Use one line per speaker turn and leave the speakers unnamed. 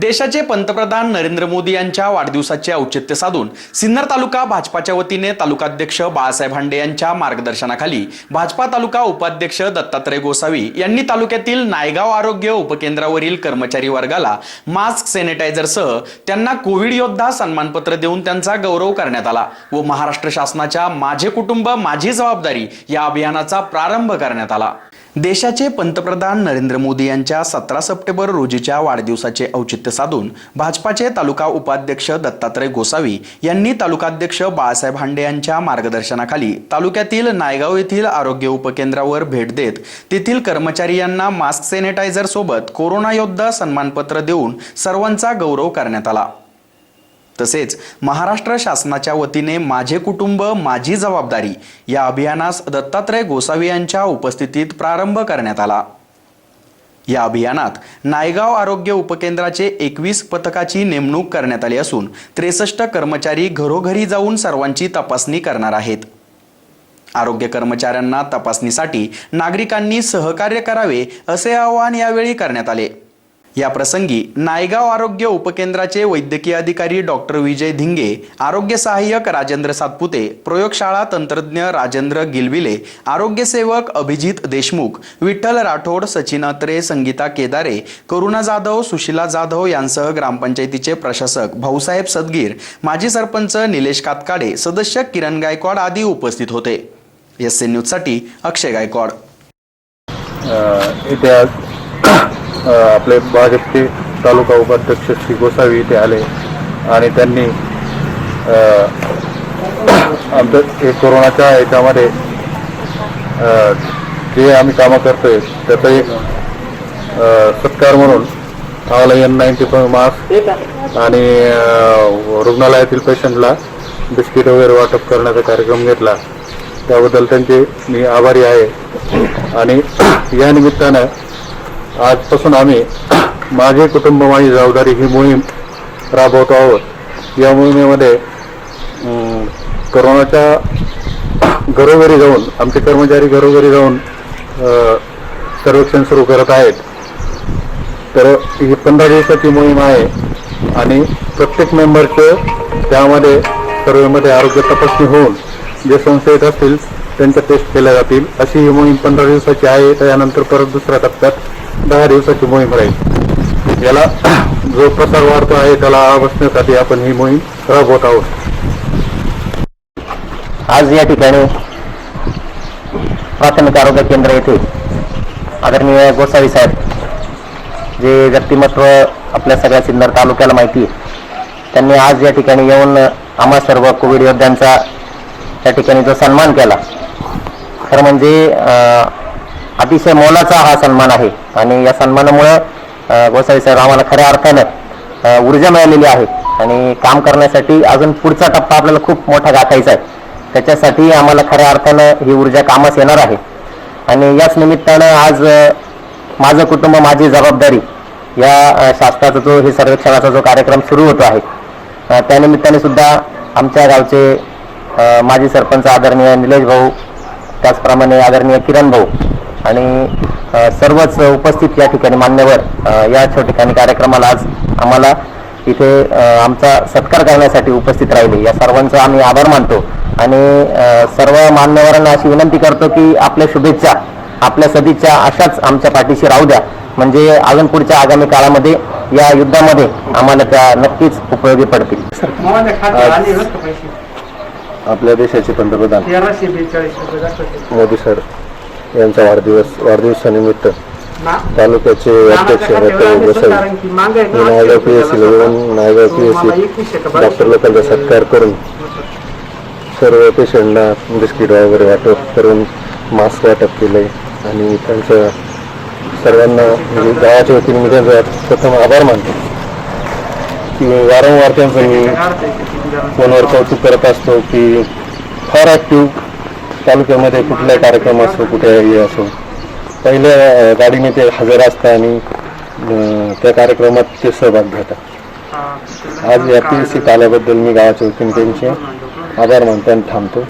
देशाचे पंतप्रधान नरेंद्र मोदी यांच्या वाढदिवसाचे औचित्य साधून सिन्नर तालुका भाजपाच्या वतीने तालुकाध्यक्ष बाळासाहेब हांडे यांच्या मार्गदर्शनाखाली भाजपा तालुका उपाध्यक्ष दत्तात्रय गोसावी यांनी तालुक्यातील नायगाव आरोग्य उपकेंद्रावरील कर्मचारी वर्गाला मास्क सॅनिटायझरसह त्यांना कोविड योद्धा सन्मानपत्र देऊन त्यांचा गौरव करण्यात आला व महाराष्ट्र शासनाच्या माझे कुटुंब माझी जबाबदारी या अभियानाचा प्रारंभ करण्यात आला. देशाचे पंतप्रधान नरेंद्र मोदी यांच्या सतरा सप्टेंबर रोजीच्या वाढदिवसाचे औचित्य साधून भाजपाचे तालुका उपाध्यक्ष दत्तात्रय गोसावी यांनी तालुकाध्यक्ष बाळासाहेब हांडे यांच्या मार्गदर्शनाखाली तालुक्यातील नायगाव येथील आरोग्य उपकेंद्रावर भेट देत तेथील कर्मचारी यांना मास्क सॅनिटायझर सोबत कोरोना योद्धा सन्मानपत्र देऊन सर्वांचा गौरव करण्यात आला. तसेच महाराष्ट्र शासनाच्या वतीने माझे कुटुंब माझी जबाबदारी या अभियानास दत्तात्रय गोसावी यांच्या उपस्थितीत प्रारंभ करण्यात आला. या अभियानात नायगाव आरोग्य उपकेंद्राचे एकवीस पथकाची नेमणूक करण्यात आली असून त्रेसष्ट कर्मचारी घरोघरी जाऊन सर्वांची तपासणी करणार आहेत. आरोग्य कर्मचाऱ्यांना तपासणीसाठी नागरिकांनी सहकार्य करावे असे आवाहन यावेळी करण्यात आले. या प्रसंगी नायगाव आरोग्य उपकेंद्राचे वैद्यकीय अधिकारी डॉक्टर विजय धिंगे आरोग्य सहाय्यक राजेंद्र सातपुते प्रयोगशाळा तंत्रज्ञ राजेंद्र गिलविले आरोग्य सेवक अभिजित देशमुख विठ्ठल राठोड सचिन अत्रे संगीता केदारे करुणा जाधव सुशिला जाधव यांसह ग्रामपंचायतीचे प्रशासक भाऊसाहेब सदगीर माजी सरपंच निलेश कातकाडे सदस्य किरण गायकवाड आदी उपस्थित होते. एस एन न्यूजसाठी अक्षय गायकवाड.
आपले भाजपचे तालुका उपाध्यक्ष श्री गोसावी इथे आले. आणि त्यांनी आमचं हे कोरोनाच्या याच्यामध्ये जे आम्ही कामं करतोय त्याचा एक सत्कार म्हणून आम्हाला एन नाईन्टी मास्क आणि रुग्णालयातील पेशंटला बिस्किट वगैरे वाटप करण्याचा कार्यक्रम घेतला. त्याबद्दल त्यांचे मी आभारी आहे. आणि या निमित्तानं आजपासून आम्ही माझे कुटुंब माझी जबाबदारी ही मोहीम राबवतो आहोत. या मोहिमेमध्ये करोनाच्या घरोघरी जाऊन आमचे कर्मचारी घरोघरी जाऊन सर्वेक्षण सुरू करत आहेत. तर ही पंधरा दिवसाची मोहीम आहे आणि प्रत्येक मेंबरचं त्यामध्ये सर्वेमध्ये आरोग्य तपासणी होऊन जे संशयित असतील त्यांच्या टेस्ट केल्या जातील. अशी ही मोहीम पंधरा दिवसाची आहे. त्यानंतर परत दुसऱ्या टप्प्यात दहा दिवसाची मोहीम राहील. याला जो प्रसार वाढतो आहे त्याला बसण्यासाठी आपण ही मोहीम राबवत आहोत.
आज या ठिकाणी प्राथमिक आरोग्य केंद्र येथे आदरणीय गोसावी साहेब जे व्यक्तिमत्व आपल्या सगळ्या सिन्नर तालुक्याला माहिती आहे त्यांनी आज या ठिकाणी येऊन आम्हा सर्व कोविड योद्ध्यांचा या ठिकाणी जो सन्मान केला. खरं म्हणजे अतिशय मोलाचा हा सन्मान आहे. आणि या सन्मानामुळं गोसावी साहेब आम्हाला खऱ्या अर्थानं ऊर्जा मिळालेली आहे. आणि काम करण्यासाठी अजून पुढचा टप्पा आपल्याला खूप मोठा गाठायचा आहे. त्याच्यासाठी आम्हाला खऱ्या अर्थानं ही ऊर्जा कामास येणार आहे. आणि याच निमित्तानं आज माझं कुटुंब माझी जबाबदारी या शासनाचा जो हे सर्वेक्षणाचा जो कार्यक्रम सुरू होतो आहे त्यानिमित्ताने सुद्धा आमच्या गावचे माजी सरपंच आदरणीय निलेश भाऊ त्याचप्रमाणे आदरणीय किरण भाऊ आणि सर्वच उपस्थित या ठिकाणी मान्यवर या ठिकाणी कार्यक्रमाला आज आम्हाला इथे आमचा सत्कार करण्यासाठी उपस्थित राहिले. या सर्वांचा आम्ही आभार मानतो आणि सर्व मान्यवरांना अशी विनंती करतो की आपल्या शुभेच्छा आपल्या सदिच्छा अशाच आमच्या पाठीशी राहू द्या. म्हणजे अजून पुढच्या आगामी काळामध्ये या युद्धामध्ये आम्हाला त्या नक्कीच उपयोगी पडतील.
आपल्या देशाचे पंतप्रधान. मोदी सर यांचा वाढदिवस वाढदिवसानिमित्त तालुक्याचे अध्यक्ष
मागे
मी नायगाव पी एस येऊन Naigaon P S C doctor लोकांचा सत्कार करून सर्व पेशंटना बिस्किट वगैरे वाटप करून मास्क वाटप केले आणि त्यांचं सर्वांना म्हणजे गावाच्या वतीने मी त्यांचा प्रथम आभार मानतो. की वारंवार त्यांचं मी. फोनवर कौतुक करत असतो की फार ॲक्टिव्ह तालुक्यामध्ये कुठलाही कार्यक्रम असो कुठे असो पहिल्या गाडीने ते हजर असतात आणि त्या कार्यक्रमात ते सहभाग घेतात. आज या पी एस सी आल्याबद्दल मी गावाच्या वतीने त्यांचे आभार मानतो आणि थांबतो.